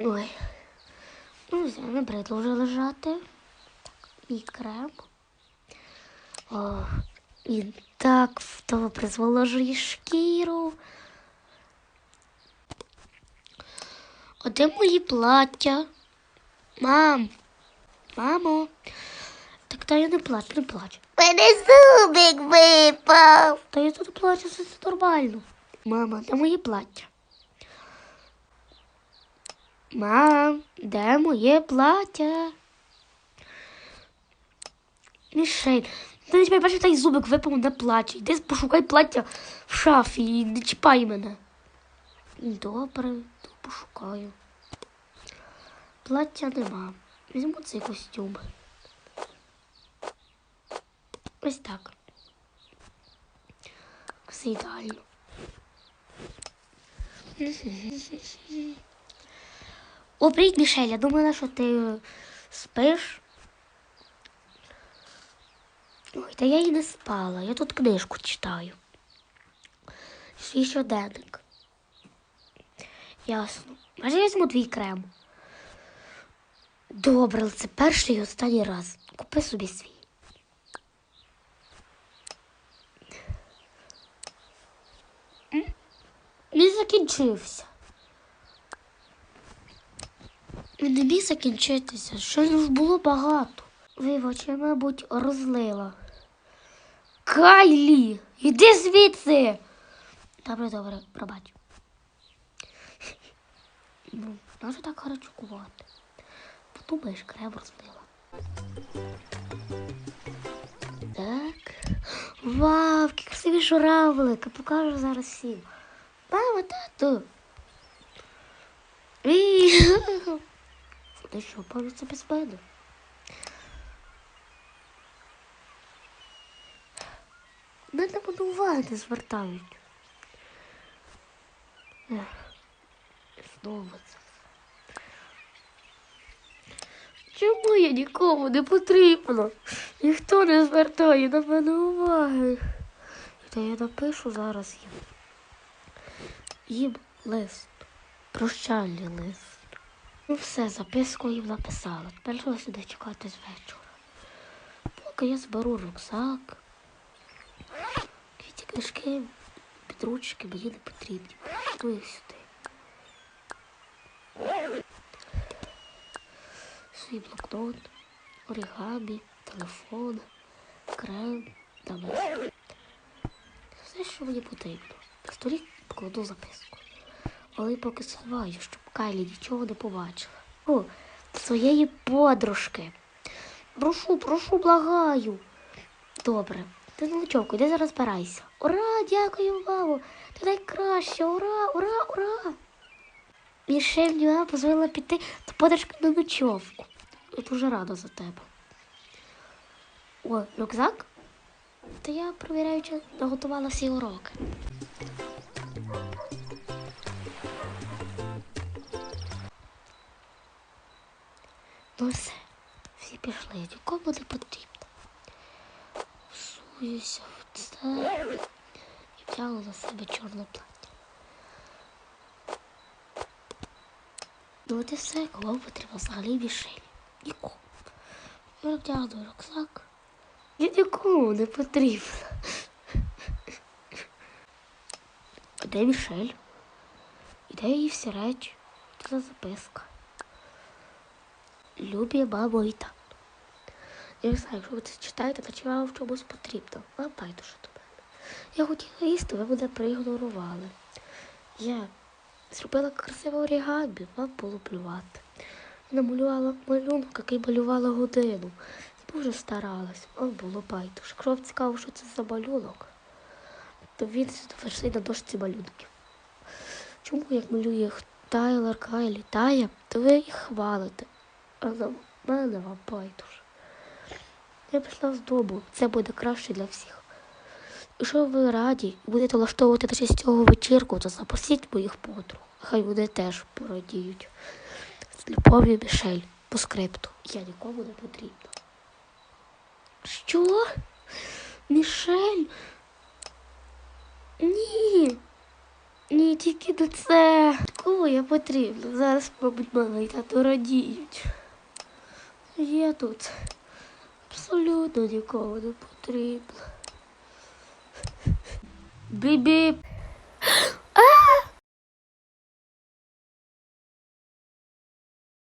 Ой. Ну, все, набридло вже лежати. Так, і крем. О, він так добре зволожує шкіру. А де мої плаття? Мам, мамо. Так та я не плачу, не плачу. Мене зубик випав. Та я тут плачу, це, це нормально. Мама, де моє плаття? Мам, де моє плаття? Мішель, ти тебе бачиш, той зубик випав, не плаче. Йди пошукай плаття в шафі і не чіпай мене. Добре, то пошукаю. Плаття нема. Візьму цей костюм. Ось так. Все ідеально. О, привіт, Мішель. Я думала, що ти е, спиш. Ой, та я і не спала. Я тут книжку читаю. Свій щоденник. Ясно. Може, я візьму твій крем. Добре, але це перший і останній раз. Купи собі свій. Він закінчився. Він не міг закінчитися, щойно ж було багато. Вибач, мабуть, розлила. Кайлі, іди звідси. Добре, добре, пробач. Ну, нащо так гарячкувати? Подумаєш, крем розлила. Так. Вау, які красиві журавлики. Покажу зараз всім. Мама, тату. Ти що, повністю без мене? Мене буду уваги не звертають. Ех, Знову це. Чому я нікому не потрібна? Ніхто не звертає на мене уваги. Та я напишу зараз їм. Їм лист. Прощальний лист. Ну все, записку їм написала. Тепер що сюди чекати з вечора. Поки я зберу рюкзак. Ці книжки, підручки мені не потрібні. Йду їх сюди. Свій блокнот, оригамі, телефон, крем, намет. Все, що мені потрібно. На столі покладу записку. Але поки сховаю, щоб Кайлі нічого не побачила. О, своєї подружки. Прошу, прошу, благаю. Добре. Ти на ночовку, іди зараз збирайся. Ура, дякую, мамо. Ти найкраща, ура, ура, ура. Мішель мені дозволила піти до подружки на ночовку. Я дуже рада за тебе. О, рюкзак? Та я, провіряючи, наготувала всі уроки. Ну все, всі пішли, нікому не потрібно. Всуюся в це і взяла на себе чорне плаття. Ну от і все, кому потрібно взагалі Мішель. Нікому. Я вдягну рюкзак. Я нікому не потрібна. А де Мішель? І де її всі речі? Це записка. Любі мамо і тато. Я не знаю, якщо ви це читаєте, чи вам в чомусь потрібно. Вам байдуже до мене. Я хотіла їсти, ви мене проігнорували. Я зробила красиве орігамі, вам було плювати. Намалювала малюнок, який малювала годину. Дуже старалась, вам було байдуже. Якщо вам цікаво, що це за малюнок, то він висить на дошці малюнків. Чому як малює Тайлер Кайлі Тая, то ви їх хвалите. А на мене вам байдуже. Я пішла з дому, це буде краще для всіх. Якщо ви раді будете влаштовувати честь цього вечірку, то запросіть моїх подруг. Хай вони теж порадіють. З Мішель по скрипту. Я нікому не потрібна. Що? Мішель? Ні. Ні, тільки не це. Кому я потрібна? Зараз, мабуть, мама і тато радіють. Я тут абсолютно нікого не потрібно. Бібі.